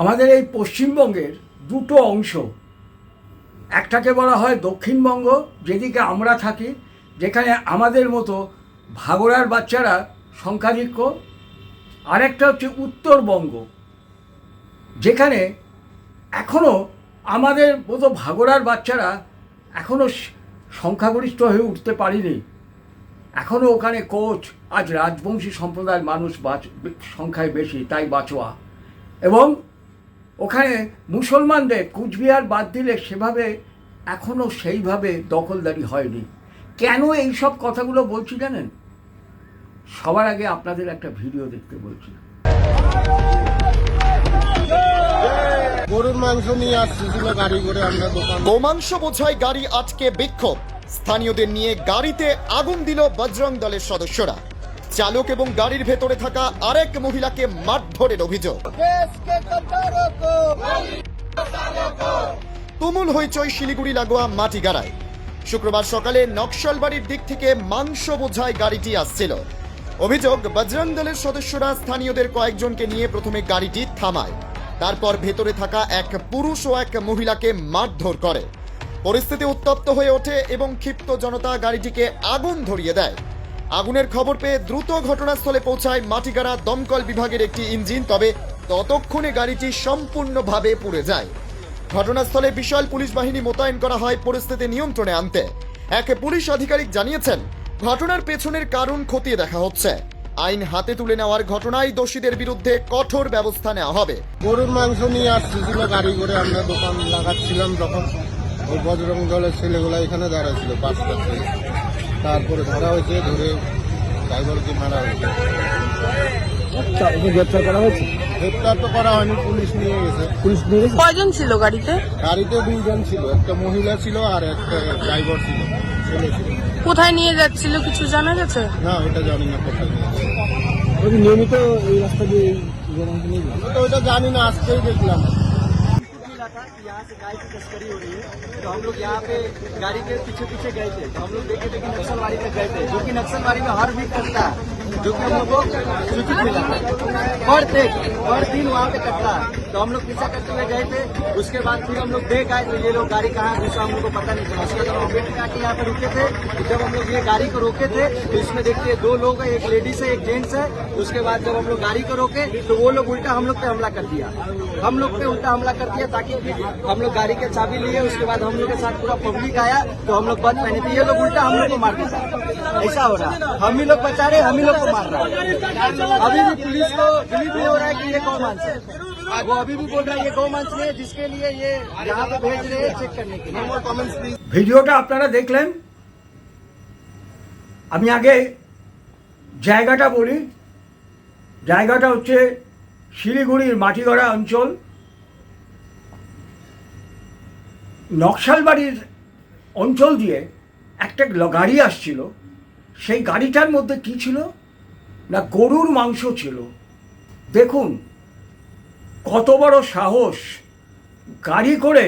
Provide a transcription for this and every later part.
আমাদের এই পশ্চিমবঙ্গের দুটো অংশ, একটাকে বলা হয় দক্ষিণবঙ্গ, যেদিকে আমরা থাকি, যেখানে আমাদের মতো ভাগড়ার বাচ্চারা সংখ্যাধিক্য। আরেকটা হচ্ছে উত্তরবঙ্গ, যেখানে এখনও আমাদের মতো ভাগড়ার বাচ্চারা এখনও সংখ্যাগরিষ্ঠ হয়ে উঠতে পারেনি। এখনও ওখানে কোচ, আজ রাজবংশী সম্প্রদায়ের মানুষ বাচ, সংখ্যায় বেশি, তাই বাঁচোয়া। এবং ওখানে মুসলমানদের কুচবিহার বাদ দিলে সেভাবে এখনও সেইভাবে দখলদারি হয়নি। কেন এই সব কথাগুলো বলছি জানেন? সবার আগে আপনাদের একটা ভিডিও দেখতে বলছি গরুর মাংস নিয়ে আসছিল গাড়ি করে আমরা দোকান গোমাংস বোঝাই গাড়ি আটকে বিক্ষোভ। স্থানীয়দের নিয়ে গাড়িতে আগুন দিল বজরং দলের সদস্যরা। চালক এবং গাড়ির ভেতরে থাকা আরেক মহিলাকে মারধরের অভিযোগ। তুমুল হইচই শিলিগুড়ি লাগোয়া মাটিগাড়ায়। শুক্রবার সকালে নকশালবাড়ির দিক থেকে মাংস বোঝায় গাড়িটি আসছিল। অভিযোগ বজরং দলের সদস্যরা স্থানীয়দের কয়েকজনকে নিয়ে প্রথমে গাড়িটি থামায়। তারপর ভেতরে থাকা এক পুরুষ ও এক মহিলাকে মারধর করে। পরিস্থিতি উত্তপ্ত হয়ে ওঠে এবং ক্ষিপ্ত জনতা গাড়িটিকে আগুন ধরিয়ে দেয়। আগুনের খবর পেয়ে দ্রুত ঘটনাস্থলে পৌঁছায় মাটিগাড়া দমকল বিভাগের একটি ইঞ্জিন, তবে ততক্ষণে গাড়িটি সম্পূর্ণভাবে পুড়ে যায়। ঘটনাস্থলে বিশাল পুলিশ বাহিনী মোতায়েন করা হয় পরিস্থিতি নিয়ন্ত্রণে আনতে। এক পুলিশ আধিকারিক জানিয়েছেন, ঘটনার পেছনের কারণ খতিয়ে দেখা হচ্ছে। আইন হাতে তুলে নেওয়ার ঘটনায় দোষীদের বিরুদ্ধে কঠোর ব্যবস্থা নেওয়া হবে। গরুর মাংস নিয়ে আসছিল গাড়ি করে আমরা দোকান লাগাচ্ছিলাম, তখন ওই বজরং দলের ছেলেগুলো এখানে দাঁড়াচ্ছিল পাঁচটা ছেলে। তারপরে ধরা হয়েছে ধরে ড্রাইভারকে মারা হয়েছে। গ্রেপ্তার তো করা হয়নি পুলিশ নিয়ে গেছে। পুলিশ ছিল গাড়িতে? ছিল একটা মহিলা ছিল আর একটা ড্রাইভার ছিল কোথায় নিয়ে কিছু জানা গেছে? না জানি না নিয়ে রাস্তা দিয়ে জানি না আজকেই দেখলাম। यहाँ से गाय की तस्करी हो रही है। तो हम लोग यहाँ पे गाड़ी के पीछे पीछे गए थे। तो हम लोग देखे थे कि नक्सलवाड़ी में गए थे, जो कि नक्सलवाड़ी में हर वीक कटता है, जो कि हम लोग को सूचित मिला डे पर दिन वहाँ पे कटता है। तो हम लोग पीछा करते हुए गए थे उसके बाद फिर हम लोग देख आए तो ये लोग गाड़ी कहाँ है दूसरा हम लोग को पता नहीं चला उसके बाद हम काटे यहाँ पे रुके थे तो जब हम लोग ये गाड़ी को रोके थे तो इसमें देखते दो लोग है एक लेडीज़ है एक जेंट्स है उसके बाद जब हम लोग गाड़ी को रोके तो वो लोग उल्टा हम लोग पे हमला कर दिया हम लोग पे उल्टा हमला कर दिया ताकि हम लोग गाड़ी के चाबी लिए उसके बाद हम लोग के साथ पूरा पब्लिक आया तो हम लोग बंद पहने थे ये लोग उल्टा हम लोग को मार दिया ऐसा हो रहा है हम ही लोग बचा रहे हम ही लोग को मार रहा अभी भी पुलिस को हो रहा है कि ये गौमांस है वो अभी भी बोल रहा है ये गौमांस नहीं है जिसके लिए ये यहाँ पे भेज रहे हैं चेक करने के लिए ভিডিওটা আপনারা দেখলেন আমি আগে জায়গাটা বলি জায়গাটা হচ্ছে শিলিগুড়ির মাটিগড়া অঞ্চল নকশালবাড়ির অঞ্চল দিয়ে একটা ল- গাড়ি আসছিল সেই গাড়িটার মধ্যে কি ছিল না গরুর মাংস ছিল দেখুন কত বড় সাহস। গাড়ি করে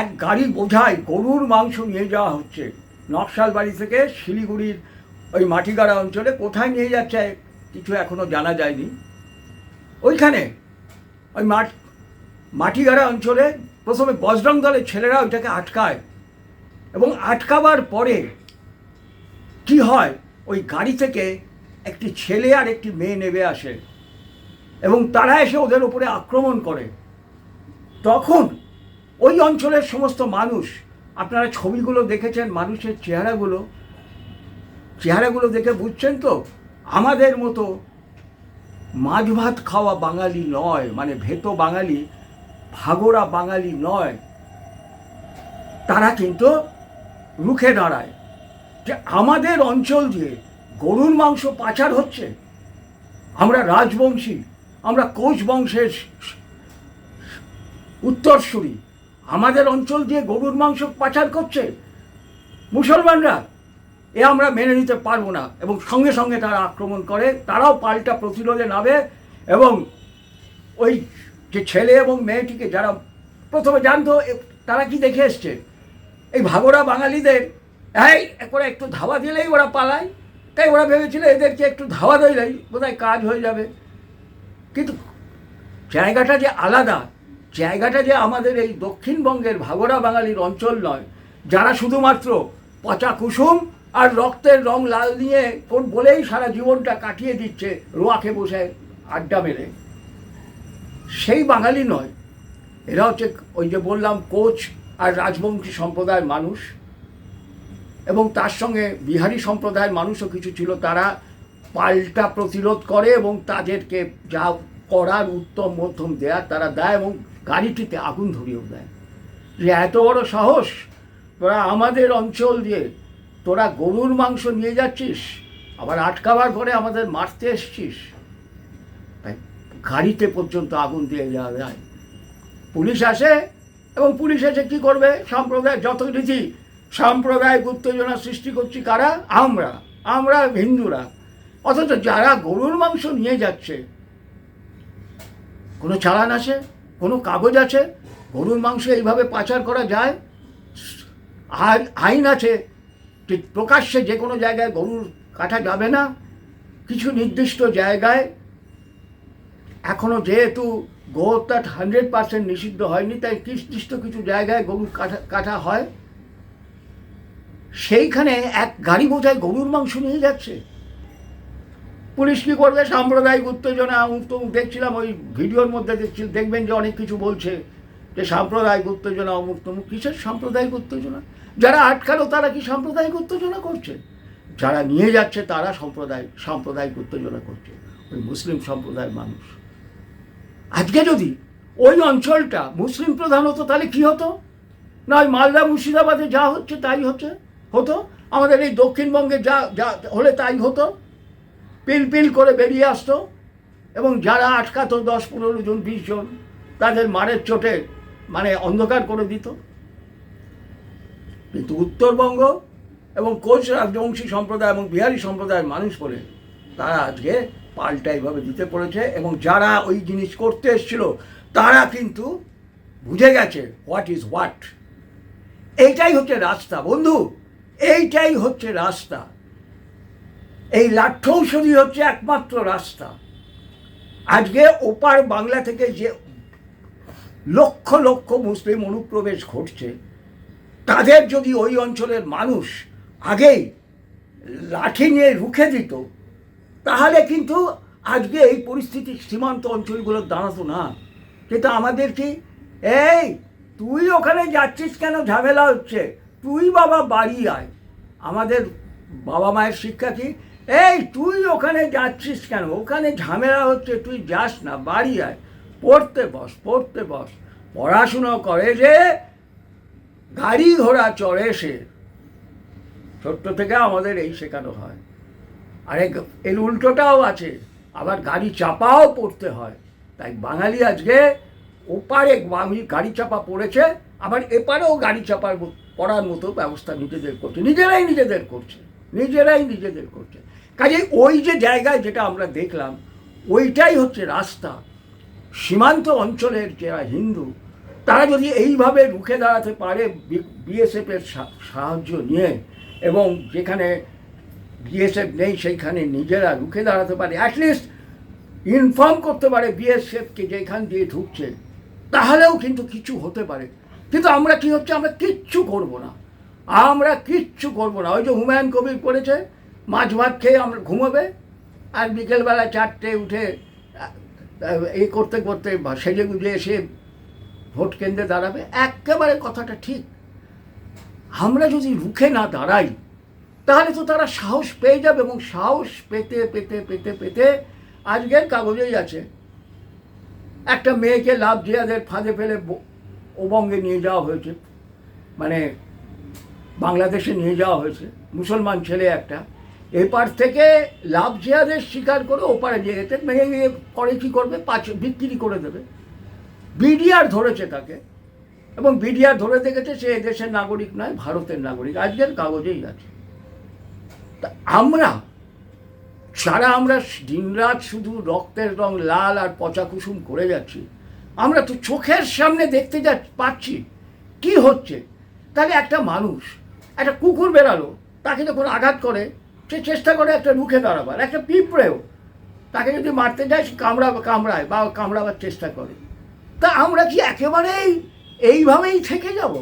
এক গাড়ি বোঝায় গরুর মাংস নিয়ে যাওয়া হচ্ছে। নকশালবাড়ি থেকে শিলিগুড়ির ওই মাটিগাড়া অঞ্চলে কোথায় নিয়ে যাচ্ছে কিছু এখনও জানা যায়নি। ওইখানে ওই মাঠ, মাটিগাড়া অঞ্চলে প্রথমে বজরং দলের ছেলেরা ওইটাকে আটকায় এবং আটকাবার পরে কি হয়, ওই গাড়ি থেকে একটি ছেলে আর একটি মেয়ে নেমে আসে। এবং তারা এসে ওদের উপরে আক্রমণ করে। তখন ওই অঞ্চলের সমস্ত মানুষ, আপনারা ছবিগুলো দেখেছেন, মানুষের চেহারাগুলো। চেহারাগুলো দেখে বুঝছেন তো? আমাদের মতো মাছ ভাত খাওয়া বাঙালি নয় মানে ভেতো বাঙালি, ভাগোড়া বাঙালি নয়। তারা কিন্তু রুখে দাঁড়ায়। যে আমাদের অঞ্চল দিয়ে গরুর মাংস পাচার হচ্ছে, আমরা রাজবংশী আমরা কোচ বংশের উত্তরসূরি। আমাদের অঞ্চল দিয়ে গরুর মাংস পাচার করছে। মুসলমানরা, এ আমরা মেনে নিতে পারব না এবং সঙ্গে সঙ্গে তারা আক্রমণ করে, তারাও পাল্টা প্রতিরোধে নামে এবং ওই যে ছেলে এবং মেয়েটিকে যারা প্রথমে জানতো তারা কি দেখে এসছে? এই ভাগোড়া বাঙালিদের, এই করে একটু ধাওয়া দিলেই ওরা পালায়। তাই ওরা ভেবেছিল এদেরকে একটু ধাওয়া দিলেই বোধহয় কাজ হয়ে যাবে। কিন্তু জায়গাটা যে আলাদা, জায়গাটা যে আমাদের এই দক্ষিণবঙ্গের ভাগরা বাঙালির অঞ্চল নয়, যারা শুধুমাত্র পচা কুসুম আর রক্তের রং লাল নিয়ে কোন বলেই সারা জীবনটা কাটিয়ে দিচ্ছে রোয়াকে বসে আড্ডা মেরে, সেই বাঙালি নয়। এরা হচ্ছে ওই যে বললাম কোচ আর রাজবংশী সম্প্রদায়ের মানুষ এবং তার সঙ্গে বিহারি সম্প্রদায়ের মানুষও কিছু ছিল, তারা পাল্টা প্রতিরোধ করে এবং তাদেরকে যা করার উত্তম মধ্যম দেয়ার তারা দেয় এবং গাড়িটিতে আগুন ধরিয়েও দেয়। যে এত বড় সাহস, তোরা আমাদের অঞ্চল দিয়ে তোরা গরুর মাংস নিয়ে যাচ্ছিস, আবার আটকাবার পরে আমাদের মারতে এসছিস। তাই গাড়িতে পর্যন্ত আগুন দিয়ে দেওয়া যায়। পুলিশ আসে এবং পুলিশ এসে কী করবে? সম্প্রদায় যত রীতি সাম্প্রদায়িক উত্তেজনা সৃষ্টি করছি কারা? আমরা আমরা হিন্দুরা। অথচ যারা গরুর মাংস নিয়ে যাচ্ছে, কোনো চালান আছে, কোনো কাগজ আছে, গরুর মাংস এইভাবে পাচার করা যায়? আইন আছে প্রকাশ্যে যে কোনো জায়গায় গরুর কাটা যাবে না। কিছু নির্দিষ্ট জায়গায় এখনও যেহেতু গো গোহত্যা হান্ড্রেড পার্সেন্ট নিষিদ্ধ হয়নি, তাই নির্দিষ্ট কিছু জায়গায় গরুর কাটা কাটা হয়? সেইখানে এক গাড়ি বোঝায় গরুর মাংস নিয়ে যাচ্ছে। পুলিশ কী করবে? সাম্প্রদায়িক উত্তেজনা তমুক দেখছিলাম ওই ভিডিওর মধ্যে দেখছি দেখবেন যে অনেক কিছু বলছে যে সাম্প্রদায়িক উত্তেজনা, অমুক তমুক। কিসের সাম্প্রদায়িক উত্তেজনা? যারা আটকালো, তারা কি সাম্প্রদায়িক উত্তেজনা করছে? যারা নিয়ে যাচ্ছে, তারা সম্প্রদায় সাম্প্রদায়িক উত্তেজনা করছে। ওই মুসলিম সম্প্রদায়ের মানুষ। আজকে যদি ওই অঞ্চলটা মুসলিম প্রধান হতো, তাহলে কি হতো? না, ওই মালদা মুর্শিদাবাদে যা হচ্ছে, তাই হচ্ছে হতো? আমাদের এই দক্ষিণবঙ্গে যা যা হলে তাই হতো? পিল পিল করে বেরিয়ে আসতো এবং যারা আটকাতো, দশ পনেরো জন, বিশ জন, তাদের মারের চোটে মানে অন্ধকার করে দিত। কিন্তু উত্তরবঙ্গ এবং কোচ রাজবংশী সম্প্রদায় এবং বিহারি সম্প্রদায়ের মানুষ বলে তারা আজকে পাল্টা এইভাবে দিতে পড়েছে এবং যারা ওই জিনিস করতে এসেছিল, তারা কিন্তু বুঝে গেছে হোয়াট ইজ হোয়াট এইটাই হচ্ছে রাস্তা বন্ধু, এইটাই হচ্ছে রাস্তা। এই লাঠৌষধি হচ্ছে একমাত্র রাস্তা। আজকে ওপার বাংলা থেকে যে লক্ষ লক্ষ মুসলিম অনুপ্রবেশ ঘটছে, তাদের যদি ওই অঞ্চলের মানুষ আগেই লাঠি নিয়ে রুখে দিত, তাহলে কিন্তু আজকে এই পরিস্থিতি সীমান্ত অঞ্চলগুলোর দাঁড়াতো না। কিন্তু আমাদের কি, এই, তুই ওখানে যাচ্ছিস কেন? ঝামেলা হচ্ছে। তুই বাবা বাড়ি আয়। আমাদের বাবা মায়ের শিক্ষা কি এই, তুই ওখানে যাচ্ছিস কেন? ওখানে ঝামেলা হচ্ছে, তুই যাস না, বাড়ি আয়। পড়তে বস পড়তে বস। পড়াশুনো করে যে গাড়ি ঘোড়া চড়ে সে। ছোট্ট থেকে আমাদের এই শেখানো হয়। আরে, এর উল্টোটাও আছে। আবার গাড়ি চাপাও পড়তে হয়। তাই বাঙালি আজকে ওপারে বাঙালি গাড়ি চাপা পড়েছে, আবার এপারেও গাড়ি চাপার পড়ার মতো ব্যবস্থা নিজেদের করছে। নিজেরাই নিজেদের করছে। নিজেরাই নিজেদের করছে। কাজে ওই যে জায়গায় যেটা আমরা দেখলাম, ওইটাই হচ্ছে রাস্তা। সীমান্ত অঞ্চলের যারা হিন্দু, তারা যদি এইভাবে রুখে দাঁড়াতে পারে বিএসএফের সাহায্য নিয়ে, এবং যেখানে বিএসএফ নেই, সেইখানে নিজেরা রুখে দাঁড়াতে পারে অ্যাটলিস্ট ইনফর্ম করতে পারে বিএসএফকে যেখান দিয়ে ঢুকছে, তাহলেও কিন্তু কিছু হতে পারে। কিন্তু আমরা কি হচ্ছে? আমরা কিচ্ছু করব না। আমরা কিচ্ছু করব না। ওই যে হুমায়ুন কবির করেছে মাছ ভাত খেয়ে আমরা ঘুমোবে, আর বিকেলবেলা চারটে উঠে এই করতে করতে সেজে গুজে এসে ভোট কেন্দ্রে দাঁড়াবে। একেবারে কথাটা ঠিক। আমরা যদি রুখে না দাঁড়াই, তাহলে তো তারা সাহস পেয়ে যাবে এবং সাহস পেতে পেতে পেতে পেতে আজকের কাগজেই আছে। একটা মেয়েকে লাভ জিয়াদের ফাঁদে ফেলে ওবঙ্গে নিয়ে যাওয়া হয়েছে। মানে বাংলাদেশে নিয়ে যাওয়া হয়েছে। মুসলমান ছেলে একটা। এপার থেকে লাভ জিয়াদের স্বীকার করে ওপারে যেতে। মেয়ে গিয়ে করে কী করবে? পাঁচ বিক্রি করে দেবে। বিডিআর ধরেছে তাকে। এবং বিডিআর ধরে দেখেছে সে এদেশের নাগরিক নয়, ভারতের নাগরিক। আজকের কাগজেই আছে। তা আমরা, সারা আমরা দিনরাত শুধু রক্তের রং লাল আর পচা কুসুম করে যাচ্ছি। আমরা তো চোখের সামনে দেখতে যা পাচ্ছি। কি হচ্ছে? তাহলে একটা মানুষ, একটা কুকুর বেরালো তাকে যখন আঘাত করে সে চেষ্টা করে একটা রুখে দাঁড়াবার, একটা পিঁপড়েও। তাকে যদি মারতে যায়, সে কামড়া কামড়ায় বা কামড়াবার চেষ্টা করে। তা আমরা কি একেবারেই এইভাবেই থেকে যাব?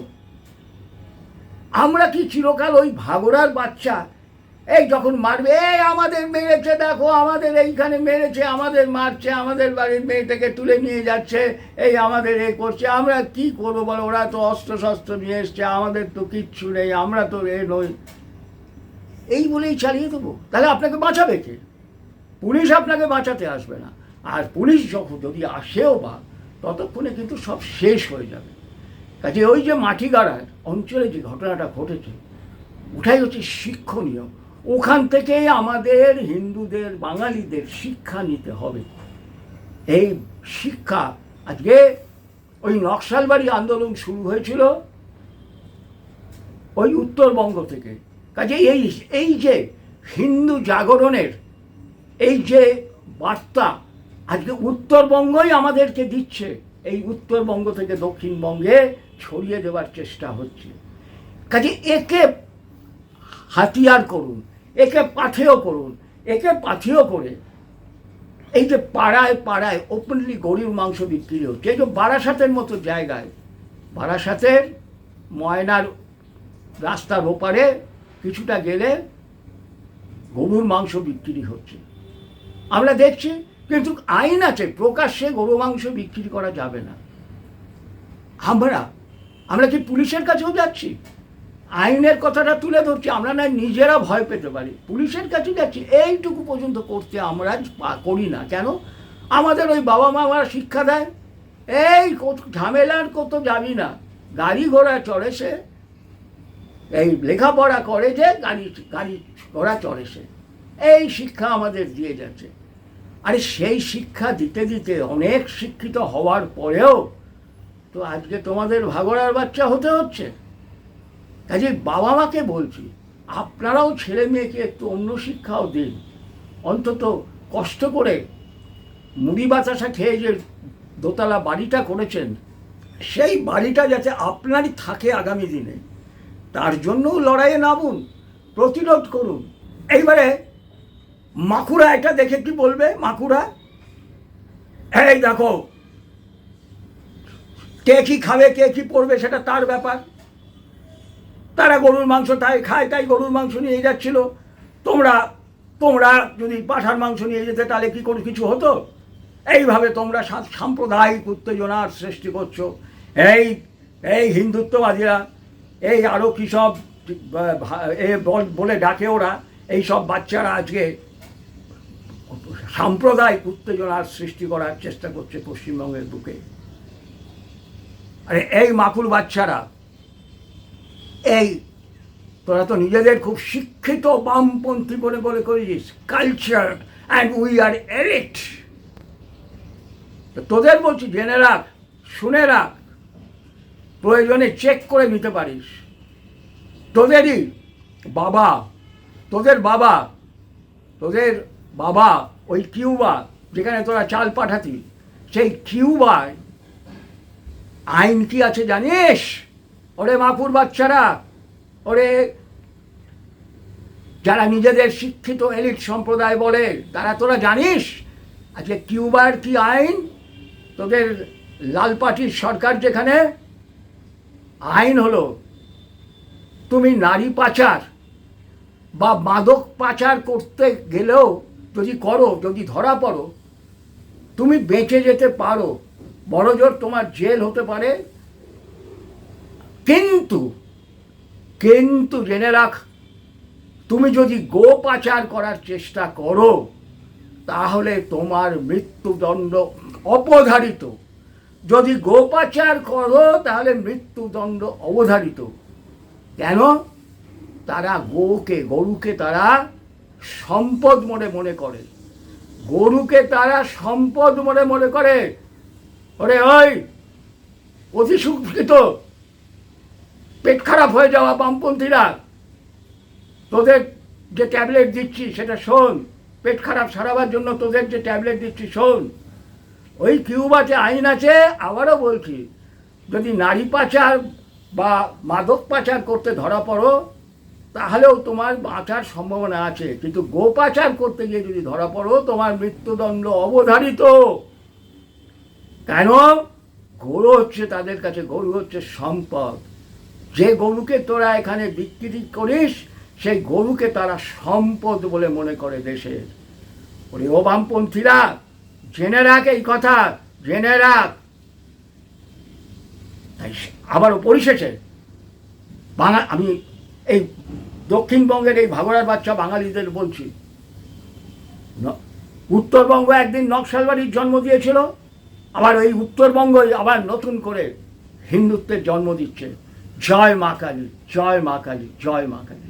আমরা কি চিরকাল ওই ভাগরার বাচ্চা? এই যখন মারবে, এই আমাদের মেরেছে, দেখো, আমাদের এইখানে মেরেছে, আমাদের মারছে, আমাদের বাড়ির মেয়েটাকে তুলে নিয়ে যাচ্ছে, এই আমাদের এ করছে, আমরা কি করব বলো? ওরা তো অস্ত্র শস্ত্র নিয়ে এসছে, আমাদের তো কিচ্ছু নেই, আমরা তো এ নই। এই বলেই চালিয়ে দেবো। তাহলে আপনাকে বাঁচাবে কে? পুলিশ আপনাকে বাঁচাতে আসবে না। আর পুলিশ যখন যদি আসেও বা, ততক্ষণে কিন্তু সব শেষ হয়ে যাবে। কাজে ওই যে মাটিগাড়ার অঞ্চলে যে ঘটনাটা ঘটেছে, ওটাই হচ্ছে শিক্ষণীয়। ওখান থেকেই আমাদের হিন্দুদের, বাঙালিদের শিক্ষা নিতে হবে। এই শিক্ষা আজকে ওই নকশালবাড়ি আন্দোলন শুরু হয়েছিল, ওই উত্তরবঙ্গ থেকে। কাজে এই এই যে হিন্দু জাগরণের, এই যে বার্তা আজকে উত্তরবঙ্গই আমাদেরকে দিচ্ছে, এই উত্তরবঙ্গ থেকে দক্ষিণবঙ্গে ছড়িয়ে দেওয়ার চেষ্টা হচ্ছে। কাজে একে হাতিয়ার করুন, একে পাথেয় করুন, একে পাথেয় করে এই যে পাড়ায় পাড়ায় ওপেনলি গরুর মাংস বিক্রি হচ্ছে, এই যে বারাসাতের মতো জায়গায়, বারাসাতের ময়নার রাস্তার ওপারে কিছুটা গেলে গরুর মাংস বিক্রি হচ্ছে। আমরা দেখছি, কিন্তু আইন আছে প্রকাশ্যে গরু মাংস বিক্রি করা যাবে না। আমরা আমরা কি পুলিশের কাছেও যাচ্ছি? আইনের কথাটা তুলে ধরছি, আমরা না নিজেরা ভয় পেতে পারি। পুলিশের কাছে যাচ্ছি, এইটুকু পর্যন্ত করতে আমরা করি না। কেন? আমাদের ওই বাবা মা মারা শিক্ষা দেয়, এই ঝামেলার কত যাবি না। গাড়ি ঘোড়া চড়ে সে এই লেখাপড়া করে যে গাড়ি গাড়ি ঘোড়া চড়ে সে। এই শিক্ষা আমাদের দিয়ে যাচ্ছে। আরে সেই শিক্ষা দিতে দিতে অনেক শিক্ষিত হওয়ার পরেও তো আজকে তোমাদের ভাগড়ার বাচ্চা হতে হচ্ছে। কাজে বাবা মাকে বলছি, আপনারাও ছেলে মেয়েকে একটু অন্য শিক্ষাও দিন। অন্তত কষ্ট করে মুড়ি বাতাসা খেয়ে যে দোতলা বাড়িটা করেছেন, সেই বাড়িটা যাতে আপনারই থাকে আগামী দিনে। তার জন্যও লড়াইয়ে নামুন, প্রতিরোধ করুন। এইবারে মাকুরা এটা দেখে কি বলবে? মাকুরা, এই দেখো, কে কি খাবে, কে কি পড়বে সেটা তার ব্যাপার। তারা গরুর মাংস তাই খায়, তাই গরুর মাংস নিয়ে যাচ্ছিল। তোমরা তোমরা যদি পাঠার মাংস নিয়ে যেতে, তাহলে কি কোনো কিছু হতো? এইভাবে তোমরা সাম্প্রদায়িক উত্তেজনার সৃষ্টি করছ। এই এই হিন্দুত্ববাদীরা এই আরও কী সব, এ বল- ডাকে ওরা, এই সব বাচ্চারা আজকে সাম্প্রদায়িক উত্তেজনার সৃষ্টি করার চেষ্টা করছে পশ্চিমবঙ্গের বুকে। আরে এই মাকুল বাচ্চারা, এই তোরা তো নিজেদের খুব শিক্ষিত বামপন্থী বলে বলে করেছিস কালচার অ্যান্ড উই আর এরিট তোদের বলছি, জেনে রাখ, শুনে রাখ প্রয়োজনে চেক করে নিতে পারিস। তোদেরই বাবা, তোদের বাবা তোদের বাবা, ওই কিউবা যেখানে তোরা চাল পাঠাতি, সেই কিউবায় আইন কি আছে জানিস? ওরে মাপুর বাচ্চারা, ওরে যারা নিজেদের শিক্ষিত এলিট সম্প্রদায় বলে, তারা তোরা জানিস? আজকে কিউবার কি আইন? তোদের লাল পার্টির সরকার যেখানে আইন হলো, তুমি নারী পাচার বা মাদক পাচার করতে গেলেও যদি করো, যদি ধরা পড়ো, তুমি বেঁচে যেতে পারো। বড় জোর তোমার জেল হতে পারে। কিন্তু কিন্তু জেনে রাখ, তুমি যদি গো পাচার করার চেষ্টা করো, তাহলে তোমার মৃত্যুদণ্ড অপধারিত যদি গোপাচার করো, তাহলে মৃত্যুদণ্ড অবধারিত। কেন? তারা গোকে, গরুকে তারা সম্পদ মনে মনে করে। গরুকে তারা সম্পদ মনে মনে করে। ওরে ওই, অতি শিক্ষিত পেট খারাপ হয়ে যাওয়া বামপন্থীরা। তোদের যে ট্যাবলেট দিচ্ছি, সেটা শোন। পেট খারাপ সারাবার জন্য তোদের যে ট্যাবলেট দিচ্ছি, শোন। ওই কিউবাতে আইন আছে, আবারও বলছি, যদি নারী পাচার বা মাদক পাচার করতে ধরা পড়ো, তাহলেও তোমার বাঁচার সম্ভাবনা আছে। কিন্তু গোপাচার করতে গিয়ে যদি ধরা পড়ো, তোমার মৃত্যুদণ্ড অবধারিত। কেন? গরু হচ্ছে তাদের কাছে, গরু হচ্ছে সম্পদ। যে গরুকে তোরা এখানে বিক্রি করিস, সেই গরুকে তারা সম্পদ বলে মনে করে দেশের। ওরে ও বামপন্থীরা জেনে রাখ এই কথা, জেনে রাখ। তাই আবারও পরিশেষে বাঙা, আমি এই দক্ষিণবঙ্গের এই ভাগড়ার বাচ্চা বাঙালিদের বলছি উত্তরবঙ্গ একদিন নকশালবাড়ির জন্ম দিয়েছিল, আবার ওই উত্তরবঙ্গই আবার নতুন করে হিন্দুত্বের জন্ম দিচ্ছে। জয় মা কালী, জয় মা কালী, জয় মা কালী।